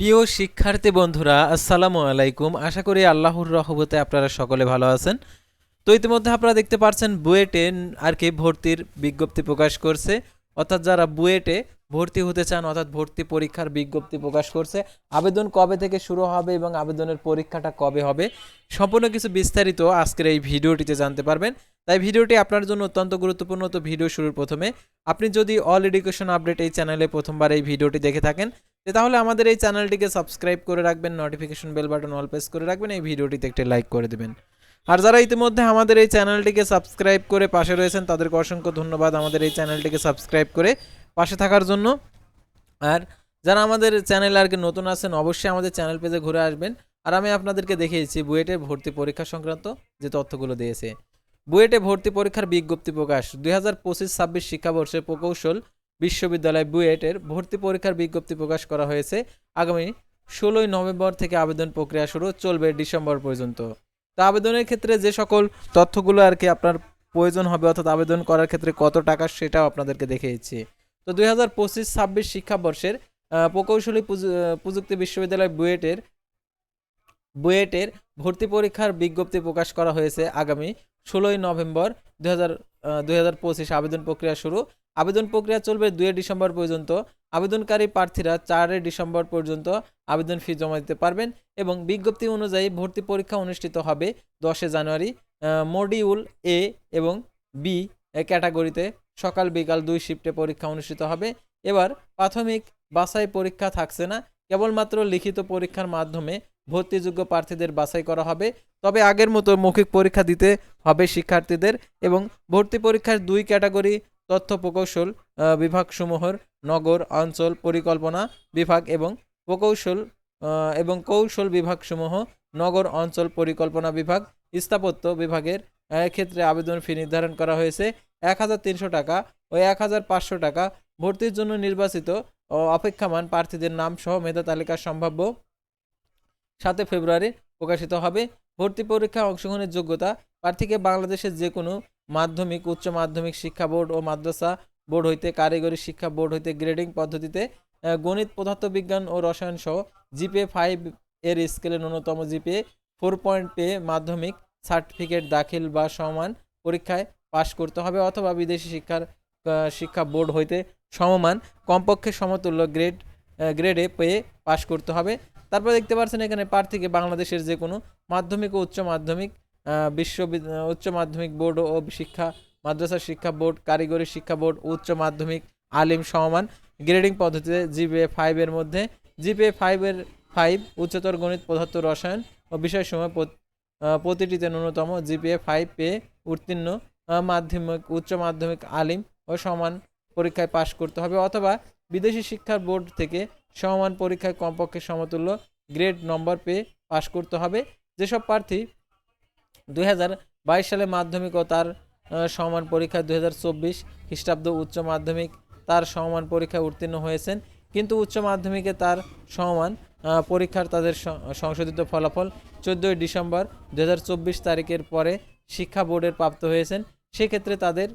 প্রিয় শিক্ষার্থী বন্ধুরা, আসসালামু আলাইকুম। আশা করি আল্লাহর রহমতে আপনারা সকলে ভালো আছেন। তো ইতিমধ্যে আপনারা দেখতে পাচ্ছেন বুয়েটে আর কি ভর্তির বিজ্ঞপ্তি প্রকাশ করছে। অর্থাৎ যারা বুয়েটে ভর্তি হতে চান, অর্থাৎ ভর্তি পরীক্ষার বিজ্ঞপ্তি প্রকাশ করছে, আবেদন কবে থেকে শুরু হবে এবং আবেদনের পরীক্ষাটা কবে হবে, সম্পূর্ণ কিছু বিস্তারিত আজকের এই ভিডিওটিতে জানতে পারবেন। তাই ভিডিওটি আপনার জন্য অত্যন্ত গুরুত্বপূর্ণ। তো ভিডিও শুরুর প্রথমে, আপনি যদি অল এডুকেশন আপডেট এই চ্যানেলে প্রথমবার এই ভিডিওটি দেখে থাকেন তো তাহলে আমাদের এই চ্যানেলটিকে সাবস্ক্রাইব করে রাখবেন notification bell button all press করে রাখবেন, এই ভিডিওটিতে একটি লাইক করে দেবেন। আর যারা ইতিমধ্যে আমাদের এই চ্যানেলটিকে সাবস্ক্রাইব করে পাশে রয়েছেন, তাদেরকে অসংখ্য ধন্যবাদ আমাদের এই চ্যানেলটিকে সাবস্ক্রাইব করে পাশে থাকার জন্য। আর যারা আমাদের চ্যানেল আর কি নতুন আছেন, অবশ্যই আমাদের চ্যানেল পেজে ঘুরে আসবেন। আর আমি আপনাদেরকে দেখিয়েছি বুয়েটে ভর্তি পরীক্ষা সংক্রান্ত যে তথ্যগুলো দিয়েছে। বুয়েটে ভর্তি পরীক্ষার বিজ্ঞপ্তি প্রকাশ, দুই হাজার পঁচিশ ছাব্বিশ শিক্ষাবর্ষে প্রকৌশল বিশ্ববিদ্যালয় বুয়েটের ভর্তি পরীক্ষার বিজ্ঞপ্তি প্রকাশ করা হয়েছে। আগামী ষোলোই নভেম্বর থেকে আবেদন প্রক্রিয়া শুরু চলবে ডিসেম্বর পর্যন্ত। তা আবেদনের ক্ষেত্রে যে সকল তথ্যগুলো আর কি আপনার প্রয়োজন হবে অর্থাৎ আবেদন করার ক্ষেত্রে কত টাকা সেটাও আপনাদেরকে দেখিয়েছি। তো দুই হাজার পঁচিশ ছাব্বিশ শিক্ষাবর্ষের প্রকৌশলী প্রযুক্তি বিশ্ববিদ্যালয় বুয়েটের বুয়েটের ভর্তি পরীক্ষার বিজ্ঞপ্তি প্রকাশ করা হয়েছে আগামী ষোলোই নভেম্বর দু হাজার আবেদন প্রক্রিয়া শুরু। আবেদন প্রক্রিয়া চলবে দুই ডিসেম্বর পর্যন্ত। আবেদনকারী প্রার্থীরা চারই ডিসেম্বর পর্যন্ত আবেদন ফি জমা দিতে পারবেন এবং বিজ্ঞপ্তি অনুযায়ী ভর্তি পরীক্ষা অনুষ্ঠিত হবে দশে জানুয়ারি মডিউল এ এবং বি ক্যাটাগরিতে। সকাল বিকাল দুই শিফটে পরীক্ষা অনুষ্ঠিত হবে। এবার প্রাথমিক বাছাই পরীক্ষা থাকছে না। কেবলমাত্র লিখিত পরীক্ষার মাধ্যমে ভর্তিযোগ্য প্রার্থীদের বাছাই করা হবে। তবে আগের মতো মৌখিক পরীক্ষা দিতে হবে শিক্ষার্থীদের এবং ভর্তি পরীক্ষার দুই ক্যাটাগরি তথ্য প্রকৌশল বিভাগসমূহর নগর, অঞ্চল, পরিকল্পনা বিভাগ এবং প্রকৌশল এবং কৌশল বিভাগসমূহ, নগর, অঞ্চল, পরিকল্পনা বিভাগ, স্থাপত্য বিভাগের ক্ষেত্রে আবেদন ফি নির্ধারণ করা হয়েছে এক হাজার তিনশো টাকা ও এক হাজার পাঁচশো টাকা। ভর্তির জন্য নির্বাচিত অপেক্ষামান প্রার্থীদের নাম সহ মেধা তালিকা সম্ভাব্য। সাতে ফেব্রুয়ারি প্রকাশিত হবে। ভর্তি পরীক্ষায় অংশগ্রহণের যোগ্যতা প্রার্থীকে বাংলাদেশের যে কোনো মাধ্যমিক, উচ্চ মাধ্যমিক শিক্ষা বোর্ড ও মাদ্রাসা বোর্ড হইতে, কারিগরি শিক্ষা বোর্ড হইতে গ্রেডিং পদ্ধতিতে গণিত, পদার্থবিজ্ঞান ও রসায়ন সহ জিপিএ ফাইভ এর স্কেলে ন্যূনতম জিপিএ, ফোর পয়েন্ট পেয়ে মাধ্যমিক সার্টিফিকেট দাখিল বা সমান পরীক্ষায় পাশ করতে হবে অথবা বিদেশি শিক্ষার শিক্ষা বোর্ড হইতে সমমান কমপক্ষে সমতুল্য গ্রেড গ্রেডে পেয়ে পাশ করতে হবে। তারপর দেখতে পাচ্ছেন এখানে প্রার্থীকে বাংলাদেশের যে কোনো মাধ্যমিক ও উচ্চ মাধ্যমিক বিশ্ব উচ্চ মাধ্যমিক বোর্ড ও শিক্ষা, মাদ্রাসা শিক্ষা বোর্ড, কারিগরি শিক্ষা বোর্ড, উচ্চ মাধ্যমিক, আলিম সমান, গ্রেডিং পদ্ধতিতে জিপিএ ফাইভের মধ্যে। জিপিএ ফাইভের ফাইভ উচ্চতর গণিত, পদার্থ, রসায়ন ও বিষয়সমূহ প্রত- প্রতিটিতে ন্যূনতম জিপিএ ফাইভ পেয়ে উত্তীর্ণ মাধ্যমিক, উচ্চ মাধ্যমিক, আলিম ও সমান পরীক্ষায় পাশ করতে হবে অথবা বিদেশি শিক্ষার বোর্ড থেকে সমমান পরীক্ষায় কমপক্ষে সমতুল্য গ্রেড নম্বর পেয়ে পাশ করতে হবে। যেসব প্রার্থী দু হাজার বাইশ সালে মাধ্যমিক ও তার সমান পরীক্ষা দুই হাজার চব্বিশ খ্রিস্টাব্দ উচ্চ মাধ্যমিক তার সমান পরীক্ষায় উত্তীর্ণ হয়েছেন। কিন্তু উচ্চ মাধ্যমিকে তার সমান পরীক্ষার তাদের সংশোধিত ফলাফল চোদ্দোই ডিসেম্বর দু হাজার চব্বিশ তারিখের পরে শিক্ষা বোর্ডের প্রাপ্ত হয়েছেন। সেক্ষেত্রে তাদের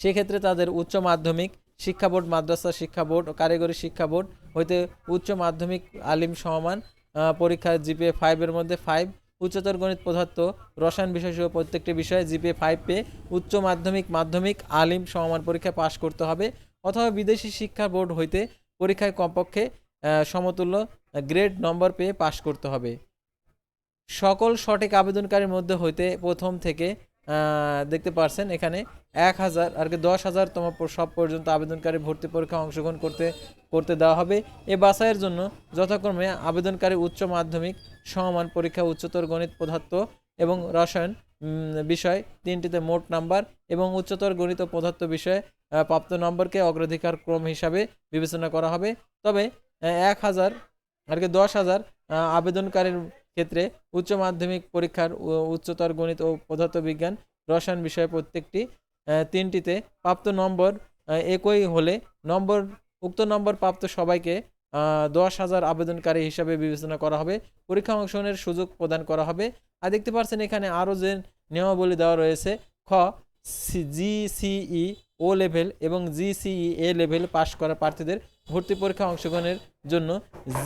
সেক্ষেত্রে তাদের উচ্চ মাধ্যমিক শিক্ষা বোর্ড মাদ্রাসা শিক্ষা বোর্ড কারিগরি শিক্ষা বোর্ড হইতে উচ্চ মাধ্যমিক আলিম সমান আহ, পরীক্ষার জিপিএ ফাইভের মধ্যে ফাইভ উচ্চতর গণিত পদার্থ রসায়ন বিষয় সহ প্রত্যেকটি বিষয়ে জিপিএ ফাইভ পেয়ে উচ্চ মাধ্যমিক মাধ্যমিক আলিম সমমান পরীক্ষা পাশ করতে হবে। অথবা বিদেশি শিক্ষা বোর্ড হইতে পরীক্ষায় কমপক্ষে সমতুল্য গ্রেড নম্বর পেয়ে পাশ করতে হবে। সকল সঠিক আবেদনকারীর মধ্যে হইতে প্রথম থেকে দেখতে পারছেন এখানে এক হাজার, আর কি দশ হাজারতম প- সব পর্যন্ত আবেদনকারী ভর্তি পরীক্ষায় অংশগ্রহণ করতে করতে দেওয়া হবে। এ বাছাইয়ের জন্য যথাক্রমে আবেদনকারী উচ্চ মাধ্যমিক সমমান পরীক্ষা উচ্চতর গণিত পদার্থ এবং রসায়ন বিষয় তিনটিতে মোট নাম্বার এবং উচ্চতর গণিত পদার্থ বিষয়ে প্রাপ্ত নম্বরকে অগ্রাধিকার ক্রম হিসাবে বিবেচনা করা হবে। তবে এক হাজার, আর কি দশ হাজার আবেদনকারীর ক্ষেত্রে উচ্চ মাধ্যমিক পরীক্ষার উচ্চতর গণিত ও পদার্থ বিজ্ঞান রসায়ন বিষয়ে প্রত্যেকটি তিনটিতে প্রাপ্ত নম্বর একই হলে নম্বর, উক্ত নম্বর প্রাপ্ত সবাইকে দশ হাজার আবেদনকারী হিসাবে বিবেচনা করা হবে। পরীক্ষা অংশগ্রহণের সুযোগ প্রদান করা হবে। আর দেখতে পাচ্ছেন এখানে আরও যে নিয়মাবলী দেওয়া রয়েছে, খ জিসিই ও লেভেল এবং জিসিই এ লেভেল পাশ করা প্রার্থীদের ভর্তি পরীক্ষা অংশগ্রহণের জন্য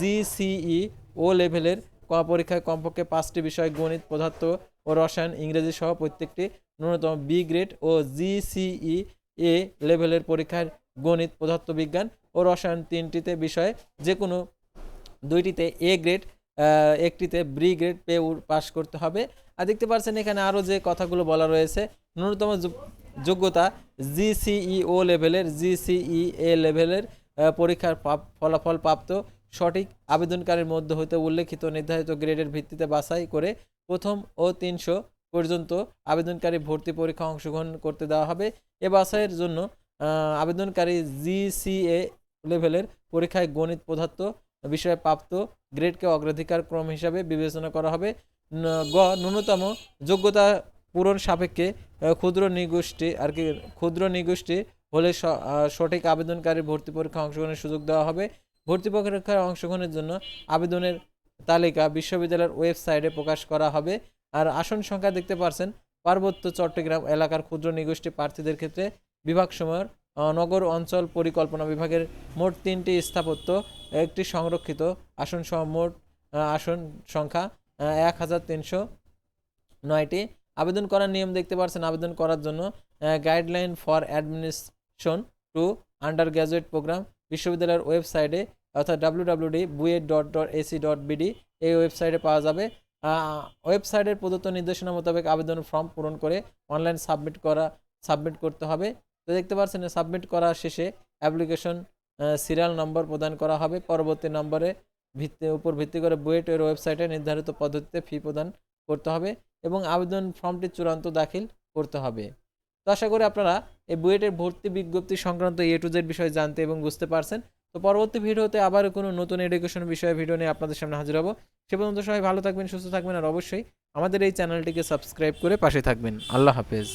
জিসিই ও লেভেলের ক- পরীক্ষায় কমপক্ষে পাঁচটি বিষয়, গণিত, পদার্থ ও রসায়ন, ইংরেজি সহ প্রত্যেকটি ন্যূনতম বি গ্রেড ও জিসিই এ লেভেলের পরীক্ষার গণিত, পদার্থবিজ্ঞান ও রসায়ন তিনটিতে বিষয়ে যে কোনো দুইটিতে এ গ্রেড একটিতে বি গ্রেড পেয়ে পাশ করতে হবে। আর দেখতে পাচ্ছেন এখানে আরও যে কথাগুলো বলা রয়েছে, ন্যূনতম যোগ- যোগ্যতা জিসিই ও লেভেলের জিসিই এ লেভেলের পরীক্ষার ফলাফল প্রাপ্ত সঠিক আবেদনকারীর মধ্যে হতে উল্লেখিত নির্ধারিত গ্রেডের ভিত্তিতে বাছাই করে প্রথম ও তিনশো পর্যন্ত আবেদনকারী ভর্তি পরীক্ষা অংশগ্রহণ করতে দেওয়া হবে। এ বাছাইয়ের জন্য আবেদনকারী জিসিএ লেভেলের পরীক্ষায় গণিত পদার্থ বিষয়ে প্রাপ্ত গ্রেডকে অগ্রাধিকার ক্রম হিসাবে বিবেচনা করা হবে। গ, ন্যূনতম যোগ্যতা পূরণ সাপেক্ষে ক্ষুদ্র নিগোষ্ঠী আর কি, ক্ষুদ্র নিগোষ্ঠী হলে সঠিক আবেদনকারী ভর্তি পরীক্ষা অংশগ্রহণের সুযোগ দেওয়া হবে। ভর্তি পরীক্ষায় অংশগ্রহণের জন্য আবেদনের তালিকা বিশ্ববিদ্যালয়ের ওয়েবসাইটে প্রকাশ করা হবে। আর আসন সংখ্যা দেখতে পারছেন, পার্বত্য চট্টগ্রাম এলাকার ক্ষুদ্র নিগোষ্ঠী প্রার্থীদের ক্ষেত্রে বিভাগ সময়ের নগর অঞ্চল পরিকল্পনা বিভাগের মোট তিনটি স্থাপত্য, একটি সংরক্ষিত আসন মোট আসন সংখ্যা এক হাজার তিনশো নয়টি। আবেদন করার নিয়ম দেখতে পাচ্ছেন আবেদন করার জন্য guideline for administration to undergraduate program বিশ্ববিদ্যালয়ের ওয়েবসাইটে অর্থাৎ W W D BUET dot dot AC dot BD এই ওয়েবসাইটে পাওয়া যাবে। ওয়েবসাইটের প্রদত্ত নির্দেশনা মোতাবেক আবেদন ফর্ম পূরণ করে অনলাইন সাবমিট করা, সাবমিট করতে হবে। তো দেখতে পাচ্ছেন সাবমিট করা শেষে অ্যাপ্লিকেশন সিরিয়াল নম্বর প্রদান করা হবে। পরবর্তী নম্বরে ভিত্তি, উপর ভিত্তি করে বুয়েটের ওয়েবসাইটে নির্ধারিত পদ্ধতিতে ফি প্রদান করতে হবে এবং আবেদন ফর্মটি চূড়ান্ত দাখিল করতে হবে। তো আশা করি আপনারা এই বুয়েটের ভর্তি বিজ্ঞপ্তি সংক্রান্ত এ টু জেড বিষয়ে জানতে এবং বুঝতে পারছেন। তো পরবর্তী ভিডিওতে আবার কোনো নতুন এডুকেশন বিষয়ে ভিডিও নিয়ে আপনাদের সামনে হাজির হব। সে পর্যন্ত সবাই ভালো থাকবেন, সুস্থ থাকবেন, আর অবশ্যই আমাদের এই চ্যানেলটিকে সাবস্ক্রাইব করে পাশে থাকবেন। আল্লাহ হাফেজ।